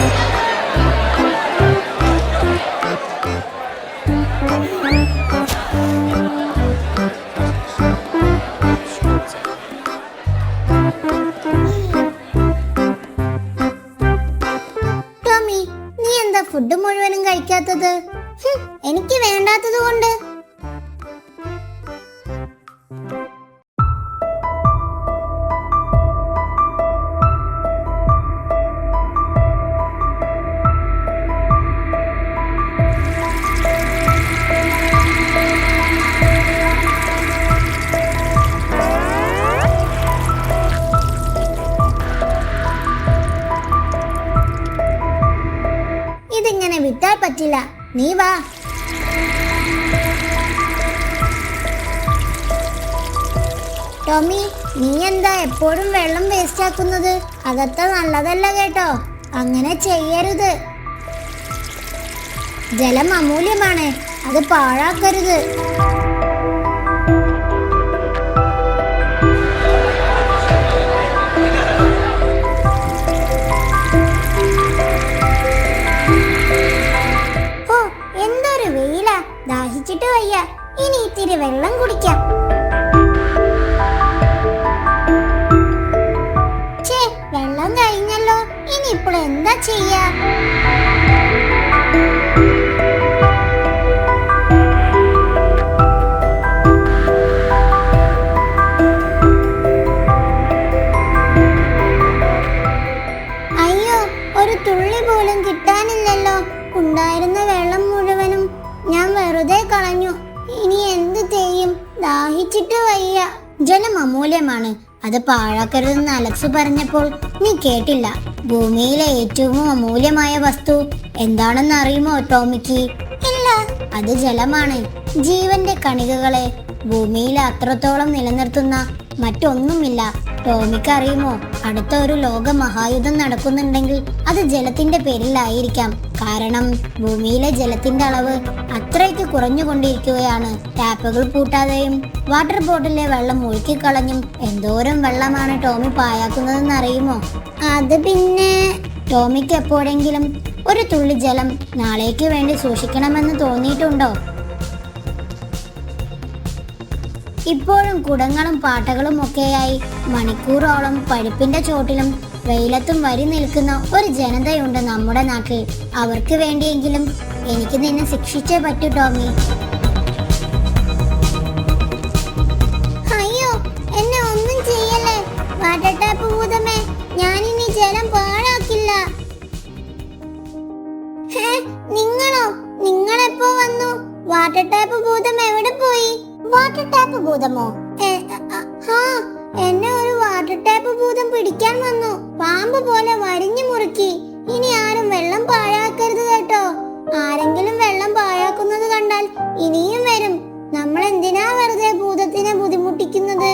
ടോമി നീ വാ. ടോമി നീ എന്താ എപ്പോഴും വെള്ളം വേസ്റ്റ് ആക്കുന്നത്? അതത്ര നല്ലതല്ല കേട്ടോ. അങ്ങനെ ചെയ്യരുത്. ജലം അമൂല്യമാണ്. അത് പാഴാക്കരുത്. ജലം അമൂല്യമാണ്. അത് പാഴാക്കരുതെന്ന് അലക്സ് പറഞ്ഞപ്പോൾ നീ കേട്ടില്ല. ഭൂമിയിലെ ഏറ്റവും അമൂല്യമായ വസ്തു എന്താണെന്ന് അറിയുമോ ടോമിക്ക്? ഇല്ല. അത് ജലമാണ്. ജീവന്റെ കണികകളെ ഭൂമിയിൽ അത്രത്തോളം നിലനിർത്തുന്ന മറ്റൊന്നുമില്ല. ടോമിക്ക് അറിയുമോ അടുത്ത ഒരു ലോക മഹായുദ്ധം നടക്കുന്നുണ്ടെങ്കിൽ അത് ജലത്തിന്റെ പേരിലായിരിക്കാം. കാരണം ഭൂമിയിലെ ജലത്തിന്റെ അളവ് അത്രയ്ക്ക് കുറഞ്ഞുകൊണ്ടിരിക്കുകയാണ്. ടാപ്പുകൾ പൂട്ടാതെയും വാട്ടർ ബോട്ടിലെ വെള്ളം ഒഴുക്കിക്കളഞ്ഞും എന്തോരം വെള്ളമാണ് ടോമി പായാക്കുന്നതെന്ന് അറിയുമോ? അത് പിന്നെ ടോമിക്ക് എപ്പോഴെങ്കിലും ഒരു തുള്ളി ജലം നാളേക്ക് വേണ്ടി സൂക്ഷിക്കണമെന്ന് തോന്നിയിട്ടുണ്ടോ? ഇപ്പോഴും കുടങ്ങളും പാട്ടകളും ഒക്കെയായി മണിക്കൂറോളം പഴുപ്പിന്റെ ചോട്ടിലും വെയിലത്തും വരി നിൽക്കുന്ന ഒരു ജനതയുണ്ട് നമ്മുടെ നാട്ടിൽ. അവർക്ക് വേണ്ടിയെങ്കിലും എനിക്ക് നിന്നെ ശിക്ഷിച്ചേ പറ്റൂ ടോമി. പാമ്പ് പോലെ വരിഞ്ഞു മുറുക്കി. ഇനി ആരും വെള്ളം പാഴാക്കരുത് കേട്ടോ. ആരെങ്കിലും വെള്ളം പാഴാക്കുന്നത് കണ്ടാൽ ഇനിയും വരും. നമ്മൾ എന്തിനാ വെറുതെ ഭൂതത്തിനെ ബുദ്ധിമുട്ടിക്കുന്നത്?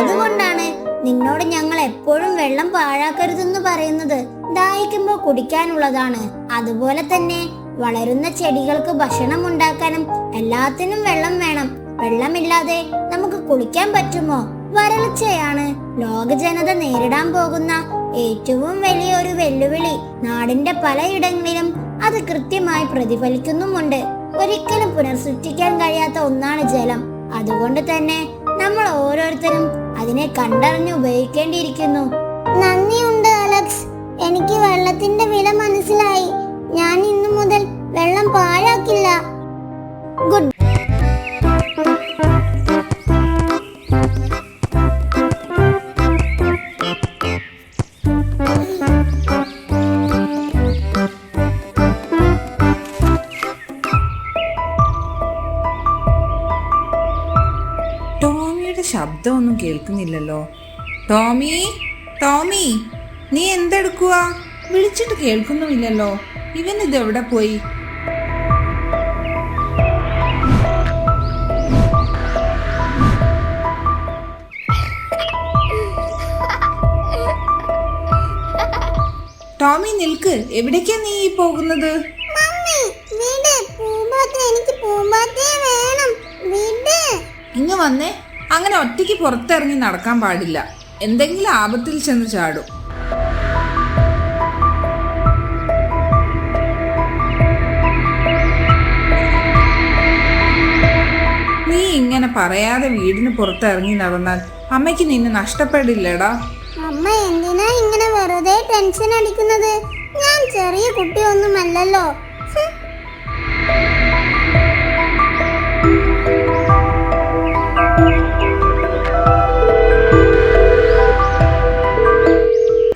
അതുകൊണ്ടാണ് നിന്നോട് ഞങ്ങൾ എപ്പോഴും വെള്ളം പാഴാക്കരുതെന്ന് പറയുന്നത്. ദാഹിക്കുമ്പോൾ കുടിക്കാനുള്ളതാണ്. അതുപോലെ തന്നെ വളരുന്ന ചെടികൾക്ക് ഭക്ഷണം ഉണ്ടാക്കാനും എല്ലാത്തിനും വെള്ളം വേണം. വെള്ളമില്ലാതെ നമുക്ക് കുളിക്കാൻ പറ്റുമോ? വരൾച്ചയാണ്. ലോക ജനത നേരിടാൻ പോകുന്ന ഏറ്റവും വലിയ ഒരു വെല്ലുവിളി നാടിന്റെ പലയിടങ്ങളിലും അത് കൃത്യമായി പ്രതിഫലിക്കുന്നുമുണ്ട്. ഒരിക്കലും പുനർസൃഷ്ടിക്കാൻ കഴിയാത്ത ഒന്നാണ് ജലം. അതുകൊണ്ട് തന്നെ നമ്മൾ ഓരോരുത്തരും അതിനെ കണ്ടറിഞ്ഞ് ഉപയോഗിക്കേണ്ടിയിരിക്കുന്നു. നന്ദിയുണ്ട് അലക്സ്. എനിക്ക് വെള്ളത്തിന്റെ വില മനസ്സിലായി. ശബ്ദമൊന്നും കേൾക്കുന്നില്ലല്ലോ. ടോമി ടോമി നീ എന്തെടുക്കുക വിളിച്ചിട്ട് കേൾക്കുന്നുമില്ലല്ലോ. ഇവൻ ഇത് എവിടെ പോയി? ടോമി നിൽക്ക്. എവിടേക്കാ നീ ഈ പോകുന്നത്? ഇങ്ങ് വന്നേ. അങ്ങനെ ഒറ്റയ്ക്ക് പുറത്തിറങ്ങി നടക്കാൻ പാടില്ല. എന്തെങ്കിലും ആപത്തിൽ ചെന്ന് ചാടും. നീ ഇങ്ങനെ പറയാതെ വീടിന് പുറത്തിറങ്ങി നടന്നാൽ അമ്മയ്ക്ക് നിന്നെ നഷ്ടപ്പെടില്ലടാ. അമ്മ എന്തിനാ ഇങ്ങനെ വെറുതെ ടെൻഷൻ അടിക്കുന്നത്? ഞാൻ ചെറിയ കുട്ടിയൊന്നുമല്ലല്ലോ.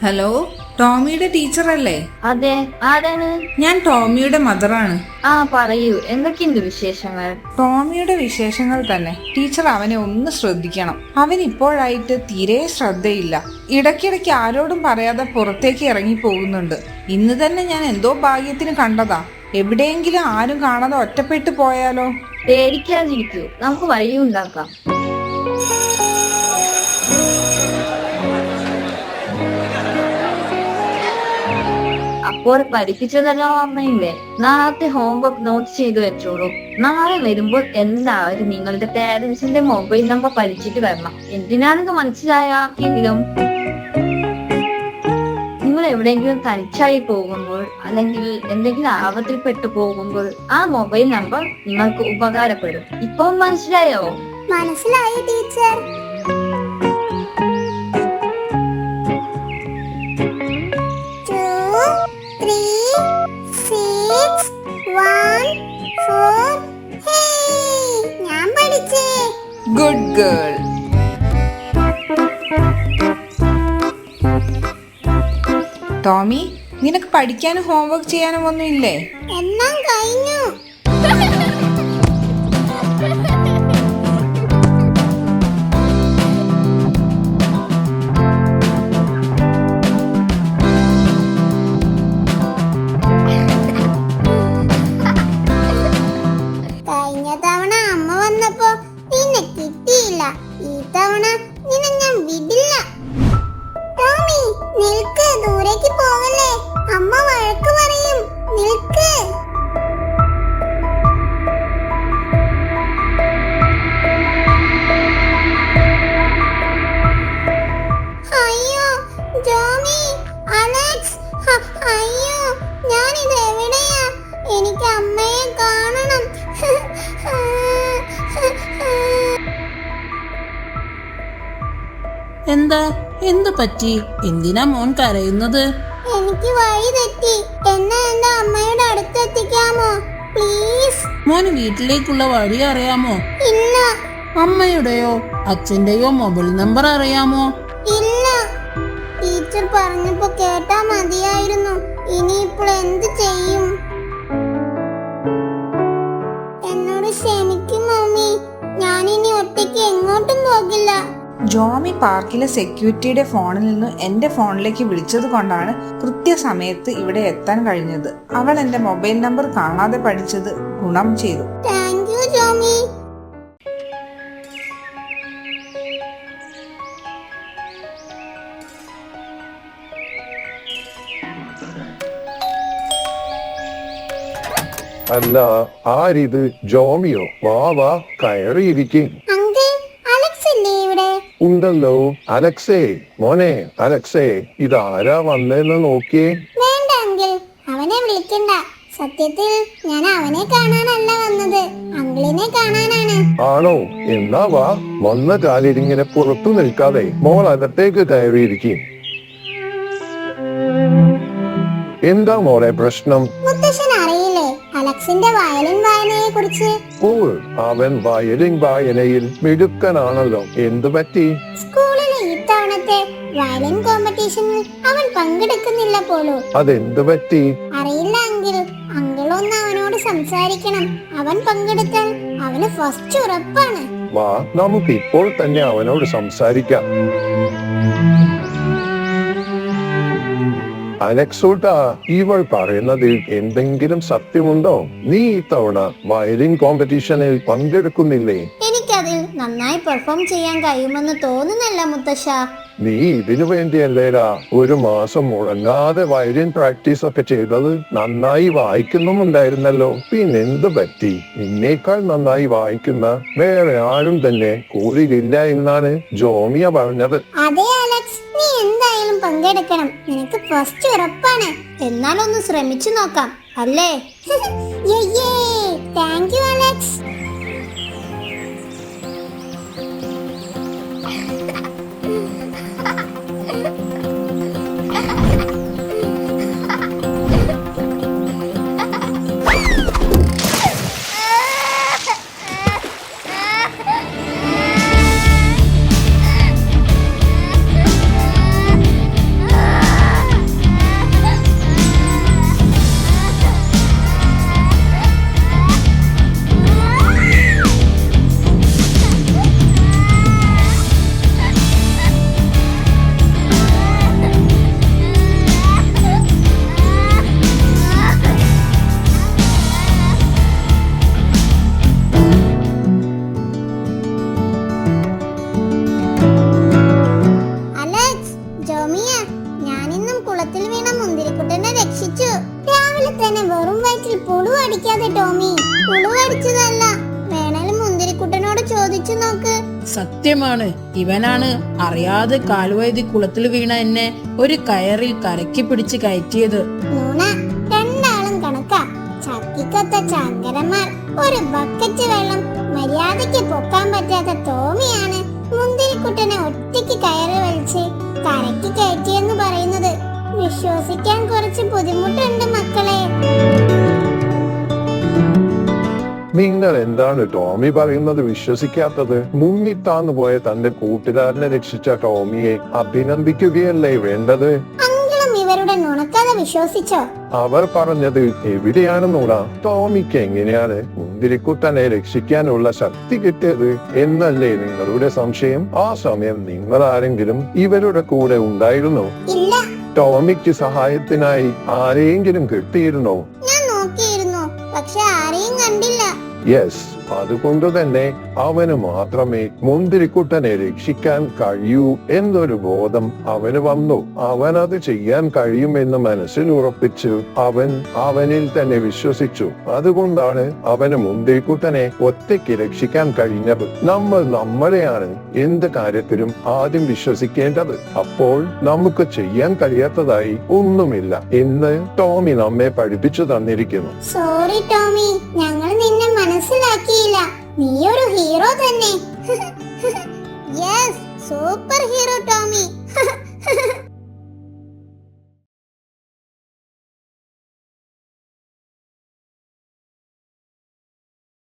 ഹലോ ടോമിയുടെ ടീച്ചറല്ലേ? അതെ ആരാണ്? ഞാൻ ടോമിയുടെ മദറാണ്. ആ പറയൂ എന്തൊക്കെയുണ്ട് വിശേഷങ്ങൾ? ടോമിയുടെ വിശേഷങ്ങൾ തന്നെ. ടീച്ചർ അവനെ ഒന്ന് ശ്രദ്ധിക്കണം. അവൻ ഇപ്പോഴായിട്ട് തീരെ ശ്രദ്ധയില്ല. ഇടയ്ക്കിടയ്ക്ക് ആരോടും പറയാതെ പുറത്തേക്ക് ഇറങ്ങി പോകുന്നുണ്ട്. ഇന്ന് തന്നെ ഞാൻ എന്തോ ഭാഗ്യത്തിന് കണ്ടതാ. എവിടെയെങ്കിലും ആരും കാണാതെ ഒറ്റപ്പെട്ടു പോയാലോ? പേടിക്കാതിരിക്കൂ നമുക്ക് വഴിയുണ്ടാക്കാം. അപ്പോൾ പഠിപ്പിച്ചതെല്ലാം ഓർമ്മയില്ലേ നാളത്തെ ഹോംവർക്ക് നോട്ട് ചെയ്തു വെച്ചോളൂ. നാളെ വരുമ്പോൾ എല്ലാവരും നിങ്ങളുടെ പേരൻസിന്റെ മൊബൈൽ നമ്പർ പഠിച്ചിട്ട് വരണം. എന്തിനാണെന്ന് മനസ്സിലായെങ്കിലും നിങ്ങൾ എവിടെയെങ്കിലും തനിച്ചായി പോകുമ്പോൾ അല്ലെങ്കിൽ എന്തെങ്കിലും ആപത്തിൽപ്പെട്ടു പോകുമ്പോൾ ആ മൊബൈൽ നമ്പർ നിങ്ങൾക്ക് ഉപകാരപ്പെടും. ഇപ്പം മനസ്സിലായോ? മനസ്സിലായി ടീച്ചർ പഠിക്കാനും ഹോംവർക്ക് ചെയ്യാനും ഒന്നും ഇല്ലേ? എല്ലാം കഴിഞ്ഞു. എന്താ? എന്തു പറ്റി? എന്തിനാ മോൻ കരയുന്നത്? എനിക്ക് വഴി തെറ്റി. എന്നെ എന്റെ അമ്മയുടെ അടുത്തെത്തിക്കാമോ പ്ലീസ്. മോന് വീട്ടിലേക്കുള്ള വഴി അറിയാമോ? ഇല്ല. അമ്മയുടെയോ അച്ഛന്റെയോ മൊബൈൽ നമ്പർ അറിയാമോ? ഇല്ല. ടീച്ചർ പറഞ്ഞപ്പോ കേട്ടാ മതിയായിരുന്നു. ഇനിയിപ്പോൾ എന്ത് ചെയ്യും പാർക്കിലെ സെക്യൂരിറ്റിയുടെ ഫോണിൽ നിന്ന് എന്റെ ഫോണിലേക്ക് വിളിച്ചത് കൊണ്ടാണ് കൃത്യസമയത്ത് ഇവിടെ എത്താൻ കഴിഞ്ഞത്. അവൾ എന്റെ മൊബൈൽ നമ്പർ കാണാതെ പഠിച്ചത് ഗുണം ചെയ്തു. അല്ല ആരിത്? ജോമിയോ? വാ വാ കയറിയിരിക്കും അങ്കിൾ അലക്സ് ഇല്ലേ ഇവിടെ ഉണ്ടല്ലോ. അലക്സേ മോനെ അലക്സേ ഇതാരാ വന്നേന്ന് നോക്കിയേ? വേണ്ട അങ്കിൾ അവനെ വിളിക്കണ്ട. സത്യത്തിൽ ഞാൻ അവനെ കാണാനല്ല വന്നത്. അങ്കിളിനെ കാണാനാണ്. ആണോ? എന്നാ വാ. വന്ന കാലിരിങ്ങനെ പുറത്തു നിൽക്കാതെ മോൾ അകത്തേക്ക് കയറിയിരിക്കും. എന്താ മോളെ പ്രശ്നം? അലക്സിന്റെ വയലിൻ വായനയെ കുറിച്ച് ഓ അവൻ വയലിൻ വായനയിൽ മിടുക്കനാണല്ലോ. എന്തു പറ്റി? സ്കൂളിലെ ഇത്തവണത്തെ വയലിൻ കോമ്പറ്റീഷനിൽ അവൻ പങ്കെടുക്കുന്നില്ല പോലും. അതെന്തു പറ്റി? അറിയില്ല അങ്കിൾ അങ്കിൾ ഒന്ന് അവനോട് സംസാരിക്കണം. അവൻ പങ്കെടുത്താൽ അവന് ഫസ്റ്റ് ഉറപ്പാണ്. വാ നമുക്ക് ഇപ്പോൾ തന്നെ അവനോട് സംസാരിക്കാം. അലക്സോട്ട ഇവൾ പറയുന്നതിൽ എന്തെങ്കിലും സത്യമുണ്ടോ? നീ ഇത്തവണ വയലിൻ കോമ്പറ്റീഷനിൽ പങ്കെടുക്കുന്നില്ലേ? എനിക്കതിൽ നന്നായി പെർഫോം ചെയ്യാൻ കഴിയുമെന്ന് തോന്നുന്നല്ല മുത്തശ്ശ. നീ ഇതിനു വേണ്ടി വേണ്ടിയല്ലേടാ ഒരു മാസം മുടങ്ങാതെ വയലിൻ പ്രാക്ടീസ് ഒക്കെ ചെയ്തത് നന്നായി വായിക്കുന്നുമുണ്ടായിരുന്നല്ലോ. പിന്നെന്ത് പറ്റി? നിന്നേക്കാൾ നന്നായി വായിക്കുന്ന വേറെ ആരും തന്നെ കൂടിയില്ല എന്നാണ് ജോമിയ പറഞ്ഞത്. എന്തായാലും പങ്കെടുക്കണം. നിനക്ക് ഫസ്റ്റ് ഉറപ്പാണ്. എന്നാലൊന്ന് ശ്രമിച്ചു നോക്കാം. അല്ലേ? Thank you. അലക്സ്. സത്യമാണ് ഇവനാണ് അറിയാതെ കാൽവൈതി കുളത്തിൽ വീണ എന്നെ ഒരു കയറിൽ കരക്കി പിടിച്ച് കയറ്റിയത്. രണ്ടാളും കണക്കാ. ചക്കിക്കൊത്ത ചങ്കരന്മാർ ഒരു ബക്കറ്റ് വെള്ളം മര്യാദയ്ക്ക് പൊക്കാൻ പറ്റാത്ത തോമിയാണ് മുന്തിരിക്കുട്ടനെ ഒറ്റയ്ക്ക് കയറി വലിച്ച് കരക്കി കയറ്റിയെന്ന് പറയുന്നത്. വിശ്വസിക്കാൻ കുറച്ച് ബുദ്ധിമുട്ടുണ്ട് മക്കളെ. നിങ്ങൾ എന്താണ് ടോമി പറയുന്നത്? വിശ്വസിക്കാത്തത്? മുങ്ങിത്താന്നു പോയ തന്റെ കൂട്ടുകാരനെ രക്ഷിച്ച ടോമിയെ അഭിനന്ദിക്കുകയല്ലേ വേണ്ടത്? ഇവരുടെ നുണക്കഥ വിശ്വസിച്ചോ? അവർ പറഞ്ഞത് എവിടെയാണെന്നൂടാ? ടോമിക്ക് എങ്ങനെയാണ് മുന്തിരിക്കുട്ടനെ രക്ഷിക്കാനുള്ള ശക്തി കിട്ടിയത്? എന്നല്ലേ നിങ്ങളുടെ സംശയം? ആ സമയം നിങ്ങൾ ആരെങ്കിലും ഇവരുടെ കൂടെ ഉണ്ടായിരുന്നോ? ഇല്ല. ടോമിക്ക് സഹായത്തിനായി ആരെയെങ്കിലും കിട്ടിയിരുന്നോ? ഞാൻ നോക്കിയിരുന്നു. പക്ഷെ ആരെയും കണ്ടില്ല യെസ് അതുകൊണ്ട് തന്നെ അവന് മാത്രമേ മുന്തിരിക്കുട്ടനെ രക്ഷിക്കാൻ കഴിയൂ എന്നൊരു ബോധം അവന് വന്നു. അവൻ അത് ചെയ്യാൻ കഴിയുമെന്ന് മനസ്സിൽ ഉറപ്പിച്ച് അവൻ അവനിൽ തന്നെ വിശ്വസിച്ചു. അതുകൊണ്ടാണ് അവന് മുന്തിരിക്കുട്ടനെ ഒറ്റയ്ക്ക് രക്ഷിക്കാൻ കഴിഞ്ഞത്. നമ്മൾ നമ്മളെയാണ് എന്ത് കാര്യത്തിലും ആദ്യം വിശ്വസിക്കേണ്ടത്. അപ്പോൾ നമുക്ക് ചെയ്യാൻ കഴിയാത്തതായി ഒന്നുമില്ല എന്ന് ടോമി നമ്മെ പഠിപ്പിച്ചു തന്നിരിക്കുന്നു. സോറി ടോമി ഞങ്ങൾ നിന്നെ പറ്റിയില്ല നീ ഒരു ഹീറോ തന്നെ. Yes super hero Tomy.